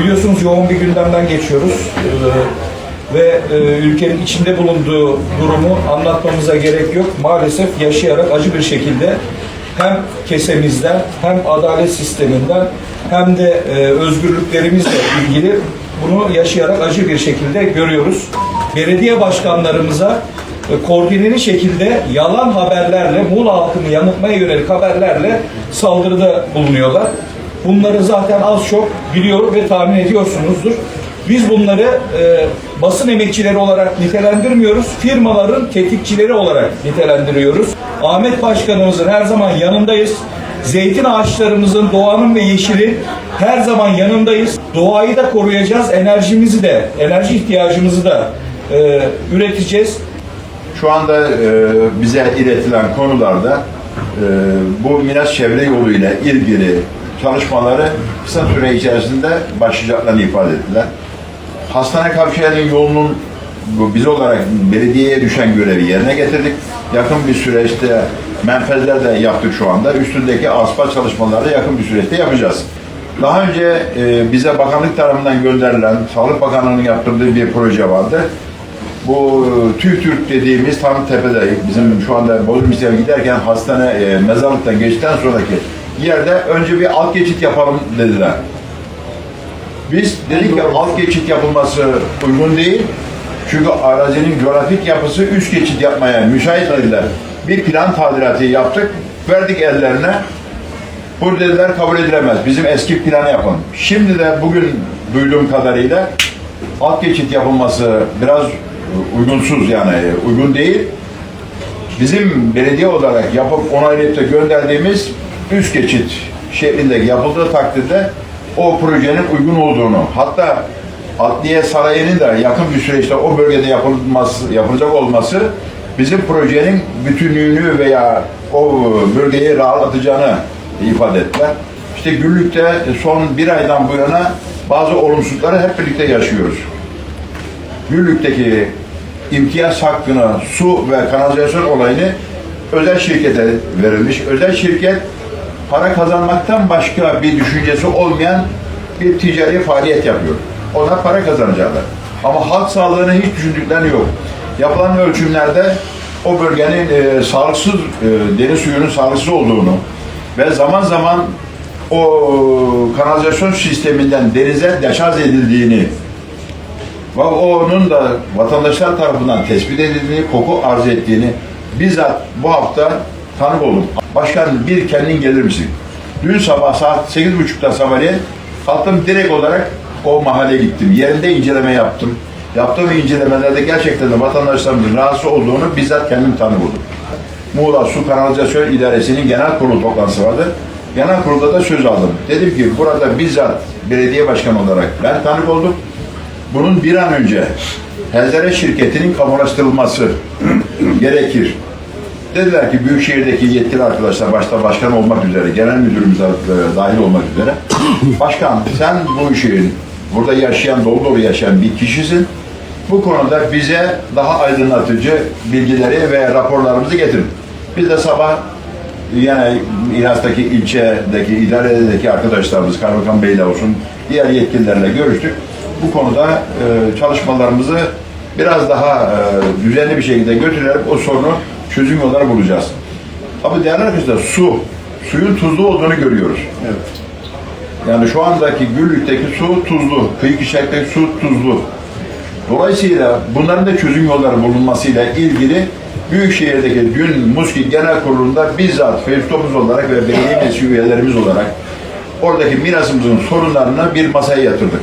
Biliyorsunuz yoğun bir gündemden geçiyoruz. Ee, ve e, ülkenin içinde bulunduğu durumu anlatmamıza gerek yok. Maalesef yaşayarak acı bir şekilde hem kesemizden hem adalet sisteminden hem de e, özgürlüklerimizle ilgili bunu yaşayarak acı bir şekilde görüyoruz. Belediye başkanlarımıza e, koordineli şekilde yalan haberlerle, Muğla halkını yanıltmaya yönelik haberlerle saldırıda bulunuyorlar. Bunları zaten az çok biliyor ve tahmin ediyorsunuzdur. Biz bunları e, basın emekçileri olarak nitelendirmiyoruz, firmaların tetikçileri olarak nitelendiriyoruz. Ahmet Başkanımızın her zaman yanındayız. Zeytin ağaçlarımızın, doğanın ve yeşilin her zaman yanındayız. Doğayı da koruyacağız, enerjimizi de, enerji ihtiyacımızı da e, üreteceğiz. Şu anda e, bize iletilen konularda e, bu Minas Çevre Yolu ile ilgili çalışmaları kısa süre içerisinde başlayacaklarını ifade ettiler. Hastane kavşağının yolunun biz olarak belediyeye düşen görevi yerine getirdik. Yakın bir süreçte menfezler de yaptık şu anda. Üstündeki asfalt çalışmaları yakın bir süreçte yapacağız. Daha önce e, bize bakanlık tarafından gönderilen, Sağlık Bakanlığı'nın yaptırdığı bir proje vardı. Bu TÜV Türk dediğimiz tam tepede bizim şu anda Bodrum'a giderken hastane e, mezarlıktan geçtikten sonraki yerde önce bir alt geçit yapalım dediler. Biz dedik ki alt geçit yapılması uygun değil. Çünkü arazinin coğrafik yapısı üst geçit yapmaya müsait dediler. Bir plan tadilatı yaptık. Verdik ellerine. Bu dediler kabul edilemez. Bizim eski planı yapın. Şimdi de bugün duyduğum kadarıyla alt geçit yapılması biraz uygunsuz yani uygun değil. Bizim belediye olarak yapıp onaylayıp da gönderdiğimiz üst geçit şeklinde yapıldığı takdirde o projenin uygun olduğunu hatta Adliye Sarayı'nın da yakın bir süreçte o bölgede yapılması, yapılacak olması bizim projenin bütünlüğünü veya o bölgeyi rahatlatacağını ifade ettiler. İşte Güllük'te son bir aydan bu yana bazı olumsuzlukları hep birlikte yaşıyoruz. Güllük'teki imtiyaz hakkını su ve kanalizasyon olayını özel şirkete verilmiş. Özel şirket para kazanmaktan başka bir düşüncesi olmayan bir ticari faaliyet yapıyor. Ona para kazanacaklar. Ama halk sağlığını hiç düşündükleri yok. Yapılan ölçümlerde o bölgenin e, sağlıksız, e, deniz suyunun sağlıksız olduğunu ve zaman zaman o kanalizasyon sisteminden denize deşarj edildiğini ve onun da vatandaşlar tarafından tespit edildiğini, koku arz ettiğini bizzat bu hafta tanık oldum. Başkan bir kendin gelir misin? Dün sabah saat 8.30'da sabahleyin kalktım direkt olarak o mahalleye gittim. Yerinde inceleme yaptım. Yaptığım incelemelerde gerçekten de vatandaşlarımızın rahatsız olduğunu bizzat kendim tanık oldum. Muğla Su Kanalizasyon İdaresi'nin genel kurulu toplantısı vardı. Genel kurulda da söz aldım. Dedim ki burada bizzat belediye başkanı olarak ben tanık oldum bunun bir an önce Hezere şirketinin kamulaştırılması gerekir. Dediler ki Büyükşehir'deki yetkili arkadaşlar başta başkan olmak üzere, genel müdürümüz dahil olmak üzere. Başkan sen bu işin burada yaşayan, dolu dolu yaşayan bir kişisin. Bu konuda bize daha aydınlatıcı bilgileri ve raporlarımızı getirin. Biz de sabah yani İnas'taki ilçedeki, idaredeki arkadaşlarımız, Kaymakam Bey'le olsun, diğer yetkililerle görüştük. Bu konuda e, çalışmalarımızı biraz daha e, düzenli bir şekilde götürerek o sorunu çözüm yolları bulacağız. Tabii değerli arkadaşlar su, suyun tuzlu olduğunu görüyoruz. Evet. Yani şu andaki Güllük'teki su tuzlu, kıyı kişilekteki su tuzlu. Dolayısıyla bunların da çözüm yolları bulunmasıyla ilgili Büyükşehir'deki dün Muski Genel Kurulu'nda bizzat Feyztopuz olarak ve belediye meclisi üyelerimiz olarak oradaki mirasımızın sorunlarını bir masaya yatırdık.